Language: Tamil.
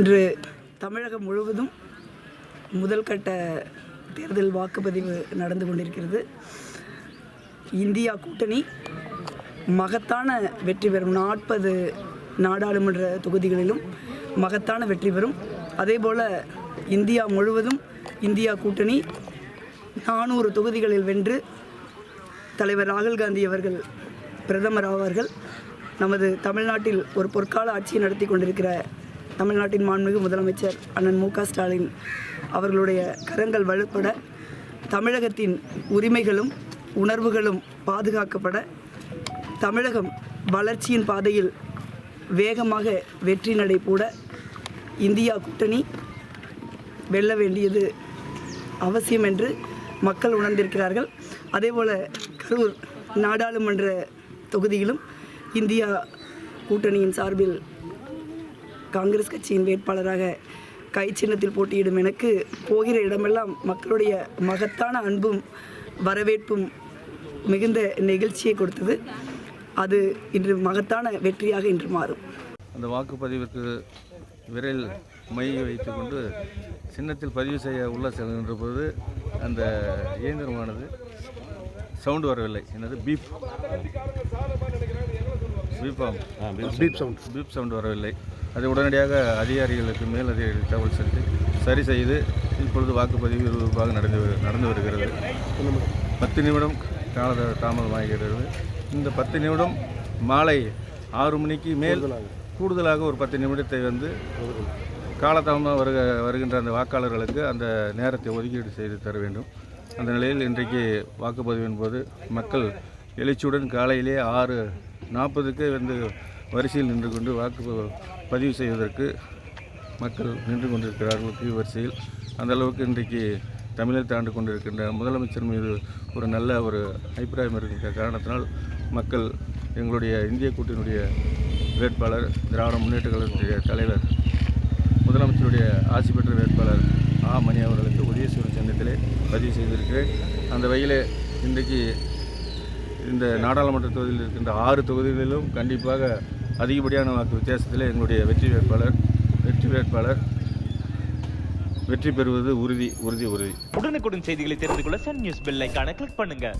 இன்று தமிழகம் முழுவதும் முதல் கட்ட தேர்தல் வாக்குப்பதிவு நடந்து கொண்டிருக்கிறது. இந்தியா கூட்டணி மகத்தான வெற்றி பெறும் நாற்பது நாடாளுமன்ற தொகுதிகளிலும் மகத்தான வெற்றி பெறும். அதேபோல் இந்தியா முழுவதும் இந்தியா கூட்டணி நானூறு தொகுதிகளில் வென்று தலைவர் ராகுல் காந்தி அவர்கள் பிரதமர் ஆவார்கள். நமது தமிழ்நாட்டில் ஒரு பொற்கால ஆட்சியை நடத்தி கொண்டிருக்கிற தமிழ்நாட்டின் மாண்புமிகு முதலமைச்சர் அண்ணன் மு ஸ்டாலின் அவர்களுடைய கரங்கள் வலுப்பட தமிழகத்தின் உரிமைகளும் உணர்வுகளும் பாதுகாக்கப்பட தமிழகம் வளர்ச்சியின் பாதையில் வேகமாக வெற்றி நடை கூட இந்தியா கூட்டணி வெல்ல வேண்டியது அவசியம் என்று மக்கள் உணர்ந்திருக்கிறார்கள். அதேபோல் கரூர் நாடாளுமன்ற தொகுதியிலும் இந்தியா கூட்டணியின் சார்பில் காங்கிரஸ் கட்சியின் வேட்பாளராக கை சின்னத்தில் போட்டியிடும் எனக்கு போகிற இடமெல்லாம் மக்களுடைய மகத்தான அன்பும் வரவேற்பும் மிகுந்த நெகிழ்ச்சியை கொடுத்தது. அது இன்று மகத்தான வெற்றியாக இன்று மாறும். அந்த வாக்குப்பதிவிற்கு விரல் மை வைத்துக்கொண்டு சின்னத்தில் பதிவு செய்ய உள்ள செல்கின்ற போது அந்த இயந்திரமானது சவுண்டு வரவில்லை. என்னது? பீப். பீப்பாம் பீப் சவுண்ட். பீப் சவுண்டு வரவில்லை. அதை உடனடியாக அதிகாரிகளுக்கு மேல் அதிகாரிகள் தகவல் செலுத்தி சரி செய்து இப்பொழுது வாக்குப்பதிவு விறுவிறுப்பாக நடந்து நடந்து வருகிறது. பத்து நிமிடம் கால தாமதமாகிறது இந்த பத்து நிமிடம் மாலை ஆறு மணிக்கு மேல் கூடுதலாக ஒரு பத்து நிமிடத்தை வந்து காலதாமதமாக வருக வருகின்ற அந்த வாக்காளர்களுக்கு அந்த நேரத்தை ஒதுக்கீடு செய்து தர வேண்டும். அந்த நிலையில் இன்றைக்கு வாக்குப்பதிவின் போது மக்கள் எழுச்சியுடன் காலையிலே ஆறு நாற்பதுக்கு வந்து வரிசையில் நின்று கொண்டு வாக்கு பதிவு செய்வதற்கு மக்கள் நின்று கொண்டிருக்கிறார்கள் கியூ வரிசையில். அந்த அளவுக்கு இன்றைக்கு தமிழர் தாண்டு கொண்டிருக்கின்ற முதலமைச்சர் மீது ஒரு நல்ல ஒரு அபிப்பிராயம் இருக்கின்ற காரணத்தினால் மக்கள் எங்களுடைய இந்திய கூட்டினுடைய வேட்பாளர் திராவிட முன்னேற்ற கழகத்துடைய தலைவர் முதலமைச்சருடைய ஆசி பெற்ற வேட்பாளர் ஆ. மணி அவர்களுக்கு உதயசூரன் சின்னத்திலே பதிவு செய்திருக்கிறேன். அந்த வகையிலே இன்றைக்கு இந்த நாடாளுமன்ற தொகுதியில் இருக்கின்ற ஆறு தொகுதிகளிலும் கண்டிப்பாக அதிகப்படியான வாக்கு வித்தியாசத்தில் எங்களுடைய வெற்றி வேட்பாளர் வெற்றி வேட்பாளர் வெற்றி பெறுவது உறுதி உறுதி உறுதி. உடனுக்குடன் செய்திகளை தெரிந்து கொள்ள சன் நியூஸ் பெல் ஐக்கான கிளிக் பண்ணுங்கள்